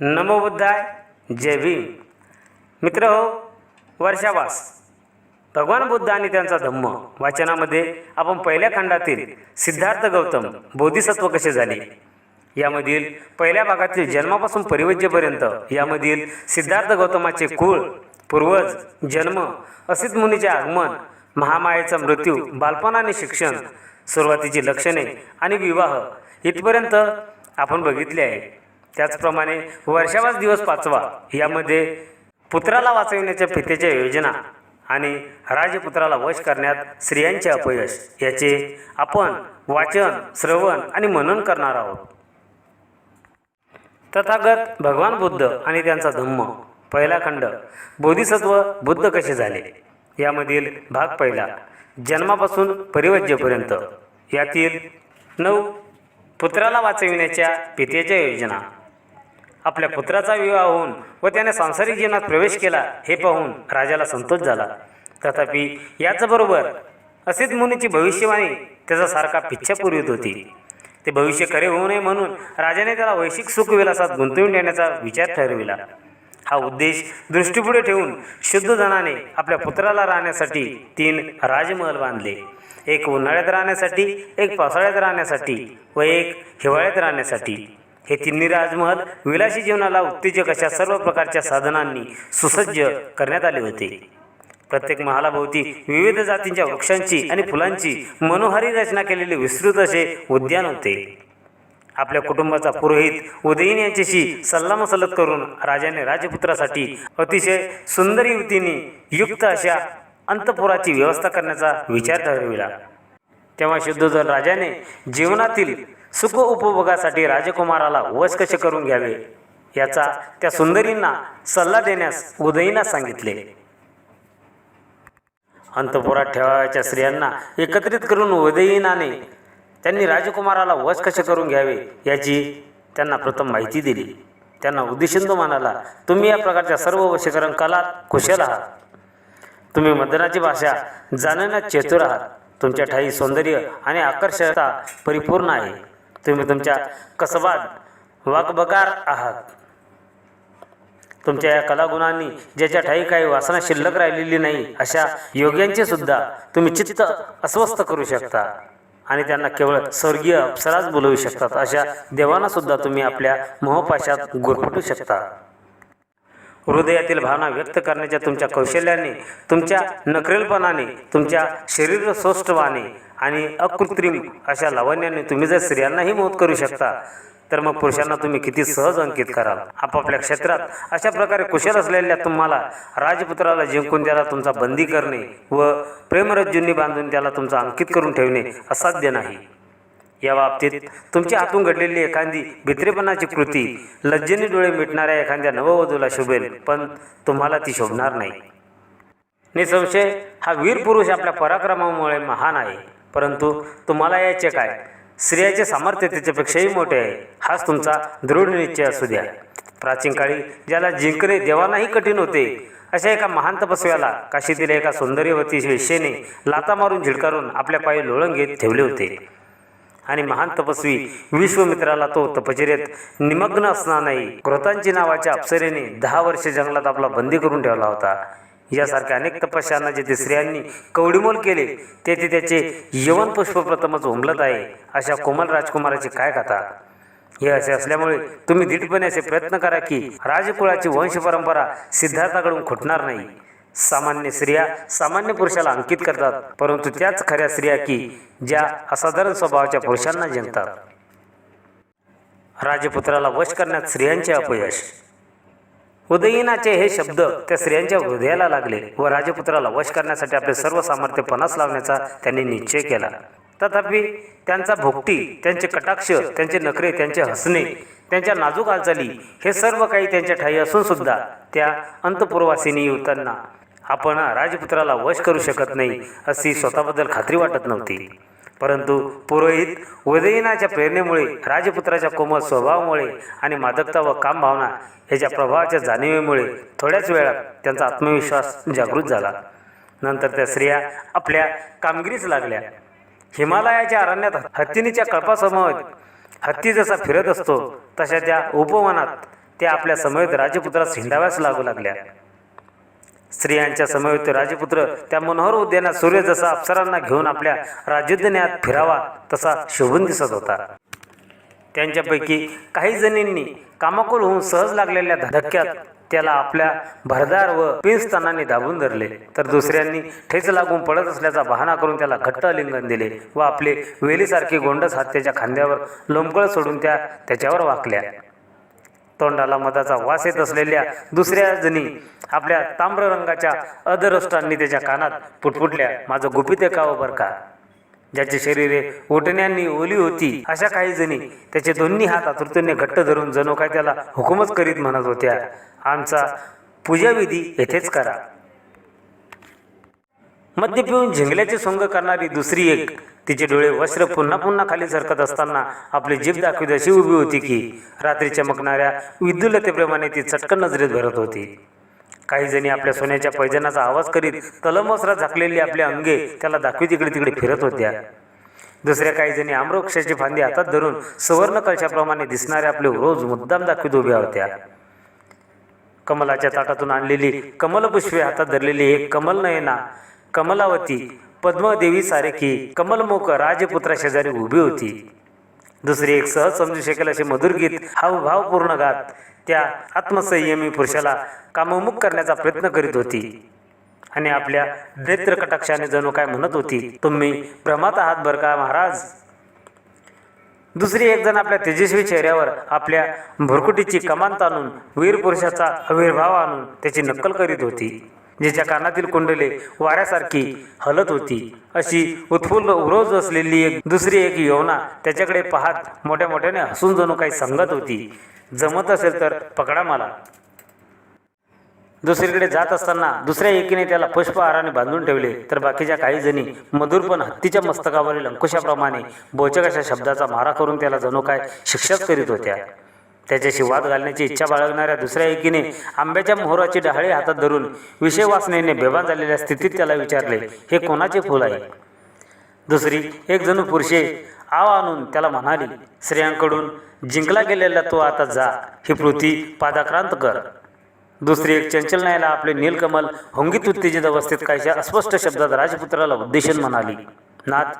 नमो बुद्धाय जय भीम. मित्र हो वर्षावास. भगवान बुद्ध आणि त्यांचा धम्म. वाचनामध्ये आपण पहिल्या खंडातील सिद्धार्थ गौतम बोधिसत्व कसे झाले? यामधील पहिल्या भागातील जन्मापासून परिवज्यपर्यंत यामधील सिद्धार्थ गौतमाचे कुळ पूर्वज जन्म असित मुनीचे आगमन महामायेचा मृत्यू बालपण आणि शिक्षण सुरुवातीची लक्षणे आणि विवाह इथपर्यंत आपण बघितले आहे. त्याचप्रमाणे वर्षावास दिवस पाचवा यामध्ये पुत्राला वाचविण्याच्या पितेच्या योजना आणि राजपुत्राला वश करण्यात स्त्रियांचे अपयश याचे आपण वाचन श्रवण आणि मनन करणार आहोत. तथागत भगवान बुद्ध आणि त्यांचा धम्म पहिला खंड बोधिसत्व बुद्ध कसे झाले? यामधील भाग पहिला जन्मापासून परिवज्यपर्यंत यातील नऊ पुत्राला वाचविण्याच्या पितेच्या योजना. आपल्या पुत्राचा विवाह होऊन व त्याने सांसारिक जीवनात प्रवेश केला हे पाहून राजाला संतोष झाला. तथापि याचबरोबर असेच मुनीची भविष्यवाणी त्याचा सारखा पिच्छा पुरवित होती. ते भविष्य खरे होऊ नये म्हणून राजाने त्याला वैश्विक सुखविलासात गुंतवून देण्याचा विचार ठरविला. हा उद्देश दृष्टीपुढे ठेवून शुद्ध धनाने आपल्या पुत्राला राहण्यासाठी तीन राजमहल बांधले. एक उन्हाळ्यात राहण्यासाठी एक पावसाळ्यात राहण्यासाठी व एक हिवाळ्यात राहण्यासाठी. हे तिन्ही राजमहल विलासी जीवनाला उत्तेजक अशा सर्व प्रकारच्या साधनांनी सुसज्ज करण्यात आले होते. प्रत्येक महालाभोवती विविध जातींच्या वृक्षांची आणि फुलांची मनोहारी रचना केलेले विस्तृत असे उद्यान होते. आपल्या कुटुंबाचा पुरोहित उदयीन यांच्याशी सल्लामसलत करून राजाने राजपुत्रासाठी अतिशय सुंदर युवतीने युक्त अशा अंतपुराची व्यवस्था करण्याचा विचार ठरविला. तेव्हा शुद्धोधन राजाने जीवनातील सुख उपभोगासाठी राजकुमाराला वश कसे करून घ्यावे? याचा त्या सुंदरींना सल्ला देण्यास उदयीनास सांगितले. अंतपुरात ठेवायच्या स्त्रियांना एकत्रित करून उदयीनाने त्यांनी राजकुमाराला वश कसे करून घ्यावे याची त्यांना प्रथम माहिती दिली. त्यांना उद्देशून म्हणाला तुम्ही या प्रकारच्या सर्व वशीकरण कलात कुशल आहात. तुम्ही मदनाची भाषा जाणण्यात चेतुर आहात. तुमच्या ठाई सौंदर्य आणि आकर्षकता परिपूर्ण आहे. तुम्ही तुमच्या कसबात वाकबगार आहात. तुमच्या या कलागुणांनी ज्याच्या ठाई काही वासना शिल्लक राहिलेली नाही अशा योग्यांचे सुद्धा तुम्ही चित्त अस्वस्थ करू शकता आणि त्यांना केवळ स्वर्गीय अप्सराच बोलवू शकतात अशा देवांना सुद्धा तुम्ही आपल्या मोहपाशात गुरफटू शकता. हृदयातील भावना व्यक्त करण्याच्या तुमच्या कौशल्याने तुमच्या नकरेलपणाने तुमच्या शरीर सौष्ठवाने आणि अकृत्रिम अशा लावण्याने तुम्ही जर स्त्रियांनाही मोत करू शकता तर मग पुरुषांना तुम्ही किती सहज अंकित कराल. आपापल्या क्षेत्रात अशा प्रकारे कुशल असलेल्या तुम्हाला राजपुत्राला जिंकून त्याला तुमचा बंदी करणे व प्रेमरज्जूंनी बांधून त्याला तुमचा अंकित करून ठेवणे असाध्य नाही. या बाबतीत तुमच्या हातून घडलेली एखादी भित्रेपणाची कृती लज्जेने डोळे मिटणाऱ्या एखाद्या नववधूला शोभेल पण तुम्हाला ती शोभणार नाही. निसंशय हा वीर पुरुष आपल्या पराक्रमामुळे महान आहे. परंतु तुम्हाला याचे काय? स्त्रियाचे सामर्थ्य त्याच्यापेक्षाही मोठे आहे. हाच तुमचा दृढ निश्चय असू द्या. प्राचीन काळी ज्याला जिंकणे देवानाही कठीण होते अशा एका महान तपस्व्याला काशीतील एका सौंदर्यवती शिष्येने लाता मारून झिडकारून आपल्या पायी लोळण घेत ठेवले होते. आणि महान तपस्वी विश्वमित्राला तो तपचर्येत निमग्न असणार नाही. कृतांची नावाच्या अप्सरेने दहा वर्षे जंगलात आपला बंदी करून ठेवला होता. यासारख्या अनेक तपस्यांना जेथे स्त्रियांनी कवडीमोल केले तेथे त्याचे यवन पुष्प प्रथमच उमलत आहे अशा कोमल राजकुमाराची काय कथा? हे असे असल्यामुळे तुम्ही धीटपणे असे प्रयत्न करा की राजकुळाची वंश परंपरा सिद्धार्थाकडून खुटणार नाही. सामान्य स्त्रिया सामान्य पुरुषाला अंकित करतात परंतु त्याच खऱ्या स्त्रिया की ज्या असाधारण स्वभावाच्या पुरुषांना जिंकतात. राजपुत्राला वश करण्यात स्त्रियांचे अपयश. उदयीनाचे हे शब्द त्या स्त्रियांच्या हृदयाला लागले व राजपुत्राला वश करण्यासाठी आपले सर्व सामर्थ्य पणास लावण्याचा त्यांनी निश्चय केला. तथापि त्यांचा भोगटी त्यांचे कटाक्ष त्यांचे नखरे त्यांचे हसणे त्यांच्या नाजूक हालचाली हे सर्व काही त्यांच्या ठाई असून सुद्धा त्या अंतपूर्वासिनी युवतांना आपण राजपुत्राला वश करू शकत नाही अशी स्वतःबद्दल खात्री वाटत नव्हती. परंतु पुरोहित उदयनाच्या प्रेरणेमुळे राजपुत्राच्या कोमल स्वभावामुळे आणि मादकता व कामभावना याच्या प्रभावाच्या जाणीवेमुळे थोड्याच वेळात त्यांचा आत्मविश्वास जागृत झाला. नंतर त्या स्त्रिया आपल्या कामगिरीस लागल्या. हिमालयाच्या अरण्यात हत्तीनीच्या कळपासमोर हत्ती जसा फिरत असतो तशा त्या उपवनात त्या आपल्या समवेत राजपुत्रास हिंडाव्यास लागू लागल्या. स्त्रियांच्या समवेत राजपुत्र त्या मनोहर उद्यानात सूर्य जसा अप्सरांना घेऊन आपल्या राजोद्यानात फिरावा तसा शोभून दिसत होता. त्यांच्यापैकी काही जणींनी कामाकुल होऊन सहज लागलेल्या धक्क्यात त्याला आपल्या भरदार व पिंस्थानाने दाबून धरले. तर दुसऱ्यांनी ठेच लागून पडत असल्याचा बहाणा करून त्याला घट्ट आलिंगन दिले व आपले वेलीसारखे गोंडस हात त्याच्या खांद्यावर लोंबकळ सोडून त्या त्याच्यावर वाकल्या. तोंडाला मधाचा वास येत असलेल्या दुसऱ्या जणी आपल्या ताम्र रंगाच्या अदरष्टांनी त्याच्या कानात पुटपुटल्या माझं गुपित एकावं का हो का? ज्याची शरीरे ओटण्यांनी ओली होती अशा काही जणी त्याचे दोन्ही हात आतुरतेने घट्ट धरून जणू काय त्याला हुकूमच करीत म्हणत होत्या आमचा पूजाविधी येथेच करा. मद्य पिऊन झिंगल्याचे सोंग करणारी दुसरी एक तिचे डोळे वस्त्र पुन्हा पुन्हा खाली सरकत असताना आपली जीभ दाखवीत अशी उभी होती की रात्री चमकणाऱ्या विद्युलतेप्रमाणे ती चटकन नजरेत भरत होती. काही जणी आपल्या सोन्याच्या पैजनाचा आवाज करीत तलमसरा झाकलेली आपले अंगे त्याला दाखवी तिकडे तिकडे फिरत होत्या. दुसऱ्या काही जणी आम्रवृक्षाची फांदी हातात धरून सुवर्ण कळशाप्रमाणे दिसणाऱ्या आपले रोज मुद्दाम दाखवीत उभ्या होत्या. कमलाच्या ताटातून आणलेली कमलपुष्पे हातात धरलेली एक कमल नयना कमलावती पद्मदेवी सारेखी कमलमुख राजपुत्रा शेजारी उभी होती. दुसरी एक सहज समजू शकेल असे मधुर गीत हावभावपूर्ण गात त्या आत्मसंयमी पुरुषाला काममुख करण्याचा प्रयत्न करीत होती. आणि आपल्या नेत्र कटाक्षाने जणू काय म्हणत होती तुम्ही भ्रमात आहात बरं का महाराज? दुसरी एक जण आपल्या तेजस्वी चेहऱ्यावर आपल्या भुरकुटीची कमान ताणून वीर पुरुषाचा आविर्भाव आणून त्याची नक्कल करीत होती. जिच्या कानातील कुंडले वाऱ्यासारखी हलत होती अशी उत्फुल्ल उरोज असलेली एक दुसरी एक यवना त्याच्याकडे पाहत मोठ्या मोठ्याने हसून जणू काही सांगत होती. जमत असेल तर पकडा मला. दुसरीकडे जात असताना दुसऱ्या एकीने त्याला पुष्पहाराने बांधून ठेवले तर बाकीच्या काही जणी मधुरपण हत्तीच्या मस्तकावरील अंकुशाप्रमाणे बोचक अशा शब्दाचा मारा करून त्याला जणू काय शिक्षक करीत होत्या. त्याच्याशी वाद घालण्याची इच्छा बाळगणाऱ्या दुसऱ्या एकीने आंब्याच्या मोहराची डहाळी हातात धरून विषय वासनेने बेभान झालेल्या स्थितीत त्याला विचारले हे कोणाचे फुल आहे? दुसरी एक जणू पुरुषे आव आणून त्याला म्हणाली स्त्रियांकडून जिंकला गेलेला तो आता जा ही पृथ्वी पादाक्रांत कर. दुसरी एक चंचल नायला आपले नीलकमल होंगीत उत्तेजित अवस्थेत काहीशा अस्पष्ट शब्दात राजपुत्राला उद्देशून म्हणाली नाथ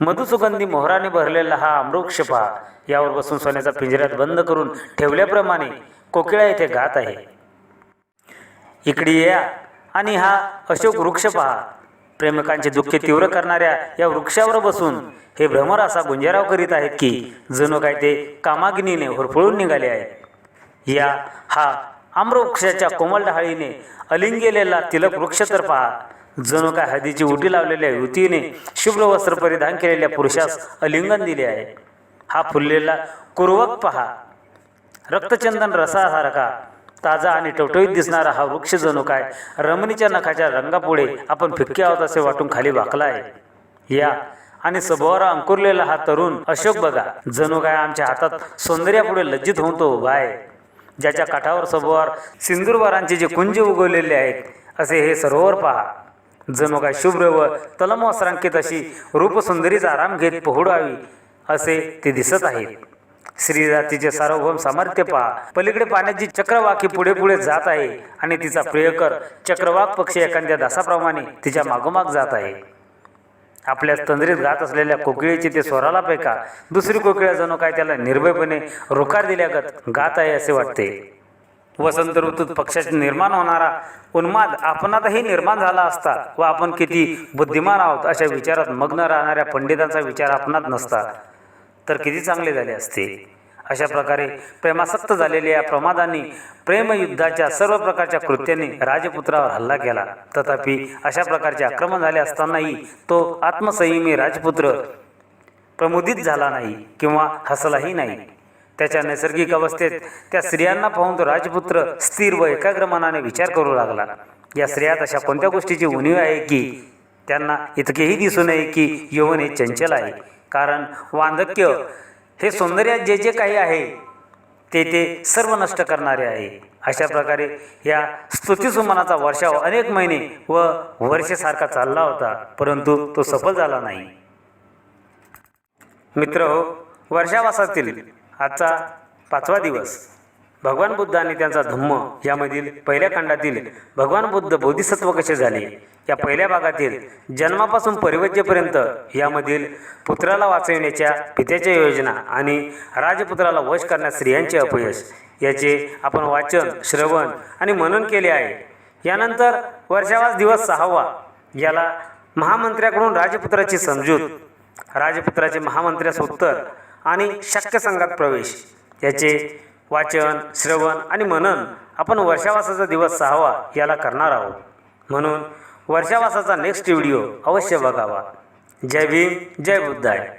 मधुसुगंधी मोहराने भरलेला हा अमृक्ष पहा यावर बसून सोन्याचा पिंजऱ्यात बंद करून ठेवल्याप्रमाणे कोकिळा येथे गात आहे. इकडे या आणि हा अशोक वृक्ष पहा प्रेमिकांचे दुःख तीव्र करणाऱ्या या वृक्षावर बसून हे भ्रमर असा गुंजाराव करीत आहेत की जणू काय ते कामागिनीने होरपळून निघाले आहेत. या हा आम्रवृक्षाच्या कोमल डहाळीने अलिंगेलेला तिलक वृक्ष तर पहा जणू काय हळदीची उटी लावलेल्या युतीने शुभ्र वस्त्र परिधान केलेल्या पुरुषास अलिंगन दिले आहे. हा फुललेला कुर्वक पहा. रक्तचंदन रसासारखा ताजा आणि टवटवीत दिसणारा हा वृक्ष जणू काय रमणीच्या नखाच्या रंगापुढे आपण फिक्के आहोत असे वाटून खाली वाकला आहे या आणि सभोवर अंकुरलेला हा तरुण अशोक बघा. जणू काय आमच्या हातात सौंदर्यापुढे लज्जित होऊन तो उभा आहे. ज्याच्या काठावर सभोवार सिंदूरवारांचे जे कुंज उगवलेले आहेत असे हे सरोवर पहा. जणू काय शुभ्र व तलमवस्त्रांकित अशी रूपसुंदरीचा आराम घेत पोहडावी असे ते दिसत आहेत. श्रीजातीचे सार्वभौम सामर्थ्य पहा पलीकडे पाण्याची चक्रवाकी पुढे पुढे जात आहे आणि तिचा प्रियकर चक्रवाक पक्षी एखाद्या दासाप्रमाणे तिच्या मागोमाग जात आहे. आपल्या तंद्रीत गात असलेल्या कोकिळीची ते स्वराला पैका दुसरी कोकिळा जणू काय त्याला निर्भयपणे रोकार दिल्यागत गात आहे असे वाटते. वसंत ऋतूत पक्षाचे निर्माण होणारा उन्माद आपणातही निर्माण झाला असता व आपण किती बुद्धिमान आहोत अशा विचारात मग्न राहणाऱ्या पंडितांचा विचार आपणात नसता. तर किती चांगले झाले असते. अशा प्रकारे प्रेमासक्त झालेल्या या प्रमादांनी प्रेमयुद्धाच्या सर्व प्रकारच्या कृत्यांनी राजपुत्रावर हल्ला केला. तथापि अशा प्रकारचे आक्रमण झाले असतानाही तो आत्मसंयमी राजपुत्र प्रमुदित झाला नाही किंवा हसलाही नाही. त्याच्या नैसर्गिक अवस्थेत त्या स्त्रियांना पाहून तो राजपुत्र स्थिर व एकाग्र मनाने विचार करू लागला. या स्त्रियात अशा कोणत्या गोष्टीची उणीव आहे की त्यांना इतकेही दिसू नये की यौवन हे चंचल आहे? कारण वांधक्य हे सौंदर्यात जे जे काही आहे ते ते सर्व नष्ट करणारे आहे. अशा प्रकारे या स्तुतिसुमनाचा वर्षाव अनेक महिने व वर्षेसारखा चालला होता परंतु तो सफल झाला नाही. मित्र हो वर्षावासातील आजचा पाचवा दिवस. भगवान बुद्ध आणि त्यांचा धम्म यामधील पहिल्या खंडातील भगवान बुद्ध बोधिसत्व कसे झाले? या पहिल्या भागातील जन्मापासून परिवज्यपर्यंत यामधील पुत्राला वाचविण्याच्या पित्याच्या योजना आणि राजपुत्राला वश करण्यात स्त्रियांचे अपयश याचे आपण वाचन श्रवण आणि मनन केले आहे. यानंतर वर्षावास दिवस सहावा. याला महामंत्र्याकडून राजपुत्राची समजूत. राजपुत्राचे महामंत्र्यास उत्तर आणि शक्य संघात प्रवेश. याचे वाचन श्रवण आणि मनन आपण वर्षावासाचा दिवस सहावा याला करणार आहोत. म्हणून वर्षावासाचा नेक्स्ट व्हिडिओ अवश्य बघावा. जय भीम जय बुद्धाय.